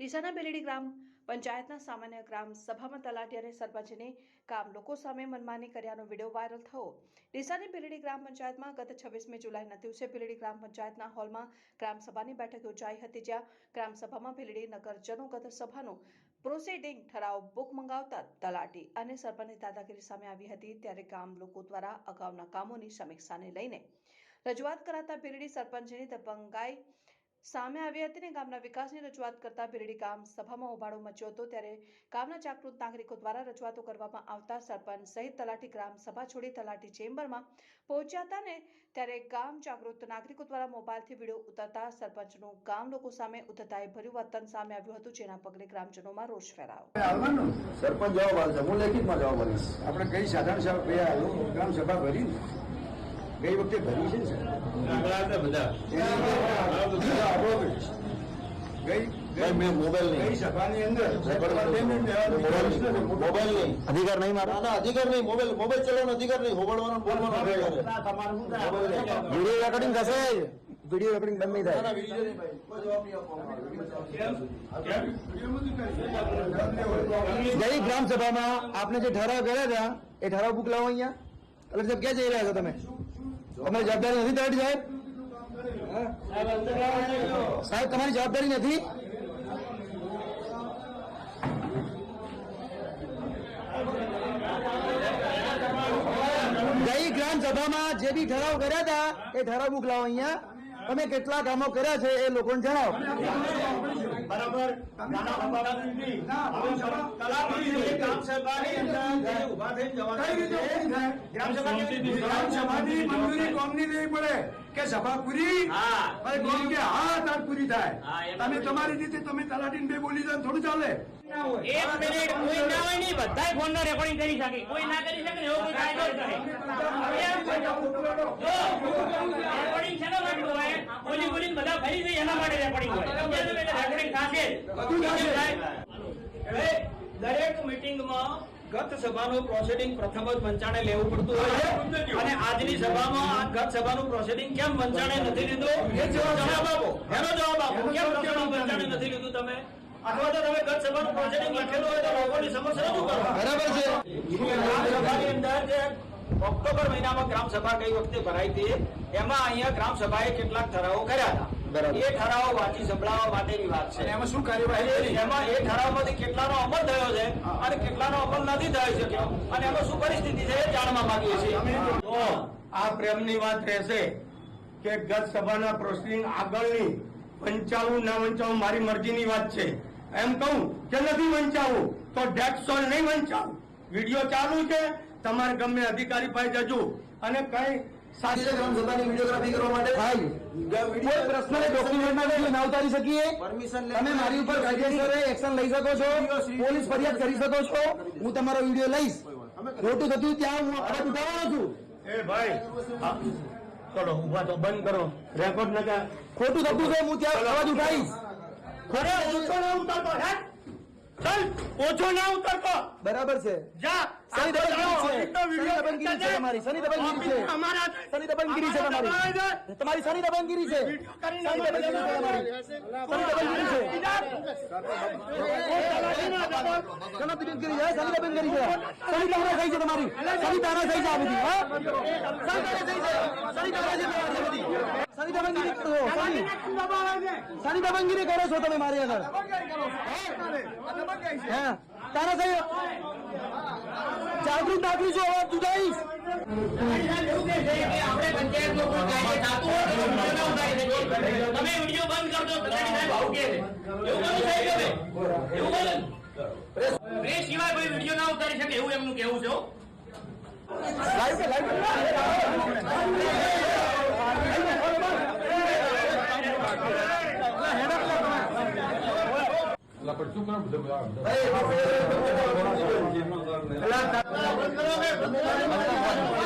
ડીસાના બેલેડી ગ્રામ પંચાયતના સામાન્ય ગ્રામ સભામાં તલાટી અને સરપંચને કામ લોકો સામે મનમાની કર્યાનો વીડિયો વાયરલ થયો. ડીસાની બેલેડી ગ્રામ પંચાયતમાં ગત છવ્વીસમી જુલાઈના દિવસે બેલેડી ગ્રામ પંચાયતના હોલમાં ગ્રામસભાની બેઠક યોજાઈ હતી, જ્યાં ગ્રામસભામાં બેલેડી નગરજનો ગત સભાનો પ્રોસિડિંગ ઠરાવ બુક મંગાવતા તલાટી અને સરપંચની દાદાગીરી સામે આવી હતી, ત્યારે ગામ લોકો દ્વારા અગાઉના કામોની સમીક્ષાને લઈને રજૂઆત કરાતા બેરડી સરપંચની દબંગાઈ સામે આવી હતી ને ગામના વિકાસની રજૂઆત કરતા બિરડી ગામ સભામાં હોબાળો મચ્યો હતો ત્યારે ગામના જાગૃત નાગરિકો દ્વારા રજૂઆતો કરવામાં આવતા સરપંચ સહિત તલાટી ગ્રામ સભા છોડી તલાટી ચેમ્બરમાં પહોંચ્યા હતા ને ત્યારે ગામ જાગૃત નાગરિકો દ્વારા મોબાઈલથી વીડિયો ઉતરતા સરપંચનું ગામ લોકો સામે ઉદ્ધતાએ ભર્યું વર્તન સામે આવ્યું હતું જેના પગલે ગ્રામજનોમાં રોષ ફેલાયો. સરપંચ જવાબ આપશે હું લેખિતમાં જવાબ આપીશ. આપણે કઈ સાધારણ સભા ગ્રામ સભા ભરી ગઈ વખતે ભરી છે ને અધિકાર નહીં મારો? ના અધિકાર નહીં. મોબાઈલ મોબાઈલ ચલાવવાનો અધિકાર નહીં. હોબળવાનો બોલવાનો. વીડિયો રેકોર્ડિંગ થશે? વીડિયો રેકોર્ડિંગ બંધ નહીં થાય. વીડિયો નહીં ભાઈ. કોઈ જવાબ નહીં આપવામાં આવે. ગઈ ગ્રામ સભામાં આપને જે ઠરાવ કર્યા હતા એ ઠરાવ બુક લાવો અહીંયા. કલેક્ટર સાહેબ ક્યાં જઈ રહ્યા છો તમે? તમારી જવાબદારી નથી તલાટી સાહેબ? સાહેબ, તમારી જવાબદારી નથી? ગઈ ગ્રામ જે બી ઠરાવ કર્યા હતા, એ ઠરાવ મોકલાવો અહીંયા. તમે કેટલા કામો કર્યા છે એ લોકોને જણાવો. બરાબર? નાના બાબાની તલાટી ગ્રામ સભાની અંદર જે ઊભા થઈને જવાના? કઈ રીતે ગ્રામ સભા ગ્રામ સભાની મંજૂરી કોમની લેવી પડે કે સભા પૂરી હા. અને કોમ કે હા તાર પૂરી થાય. તમે તમારી રીતે તમે તલાટીને બે બોલી દો થોડું ચાલે. એક મિનિટ કોઈ ના હોય નહીં બધા ફોન નો રેકોર્ડિંગ કરી શકે. કોઈ ના કરી શકે એવો કોઈ કાયદો જ નહીં. જો રેકોર્ડિંગ શેના માટે હોય બોલી ફરી જાય એના માટે રેકોર્ડિંગ હોય સમજ્યા તમે? એટલે રેકોર્ડિંગ થશે બધું થશે. દરેક મિટિંગમાં ગત સભાનું પ્રોસિડિંગ પ્રથમ જ વંચાણે લેવું પડતું હોય છે. અને આજની સભામાં આ ગત સભાનું પ્રોસિડિંગ કેમ વંચાણે નથી લીધું? જવાબ આપો. એનો જવાબ આપો. કેમ વંચાણે નથી લીધું તમે? અથવા તો તમે ગત સભાનું પ્રોસિડિંગ લખેલું હોય તો લોકોની સમસ્યા રજૂ કરો? બરાબર છે. સભાની અંદર જે ઓક્ટોબર મહિનામાં ગ્રામ સભા કઈ વખતે ભરાઈ હતી એમાં અહીંયા ગ્રામ સભાએ કેટલાક ઠરાવો કર્યા હતા. એ ઠરાવો વાંચી સંભળાવવા માટેની વાત છે. એમાં શું કાર્યવાહી કરી? એમાં એ ઠરાવમાંથી કેટલાનો અમલ થયો છે અને કેટલાનો અમલ નથી થઈ શક્યો. અને એમાં શું પરિસ્થિતિ છે એ જાણવા માંગીએ છીએ. આ પ્રેમની વાત રહેશે કે ગત સભાના પ્રોસિડિંગ આગળની વંચાવું ના વંચાવું મારી મરજીની વાત છે. એમ કહું કે નથી વંચાવું તો ડેટ સોલ નહીં વંચાવું. વીડિયો ચાલુ છે તમારે ગમે અધિકારી પાસે જજો. અને કઈ સાચી છે ગ્રામ સભાની વિડીયોગ્રાફી કરવા માટે થાય કોઈ પ્રશ્નને ડોક્યુમેન્ટમાં વીડિયો ના ઉતારી શકીએ. પરમિશન લે તમે મારી ઉપર કાયદેસર એક્શન લઈ શકો છો. પોલીસ ફરિયાદ કરી શકો છો. હું તમારો વીડિયો લઈશ. ખોટું થતું ત્યાં હું અવાજ ઉઠાવવાનો છું. એ ભાઈ ચલો ઊભા તો બંધ કરો. રેકોર્ડ નકા. ખોટું થતું છે હું ત્યાં અવાજ ઉઠાવીશ ખરે ઓછો ના ઉતરતો હેટ ઓછો ના ઉતરતો. બરાબર છે. જા. શનિ દબંગગીરી છે તમારી શનિ દબંગગીરી છે સની શનિ દબંગગીરી છે તમારી તમારી શનિ દબંગગીરી છે સની શનિ દબંગગીરી છે તમારી શનિ દબંગગીરી છે સની દબંગગીરી છે શનિ દબંગગીરી છે તમારી સની થઈ છે આ બધી હા સની થઈ છે શનિ તારા છે બધી શનિ દબંગગીરી કરો શનિ શનિ દબંગગીરી કરો છો તમે મારી આગળ હા તારા જાગૃત નાગરિક જો અવાજ શકીએ. તમે વીડિયો બંધ કરજો. એવું. પ્રેસ સિવાય કોઈ વીડિયો ના ઉતારી શકે એવું એમનું કેવું છે. લાઈવ છે લાઈવ ભાઈ,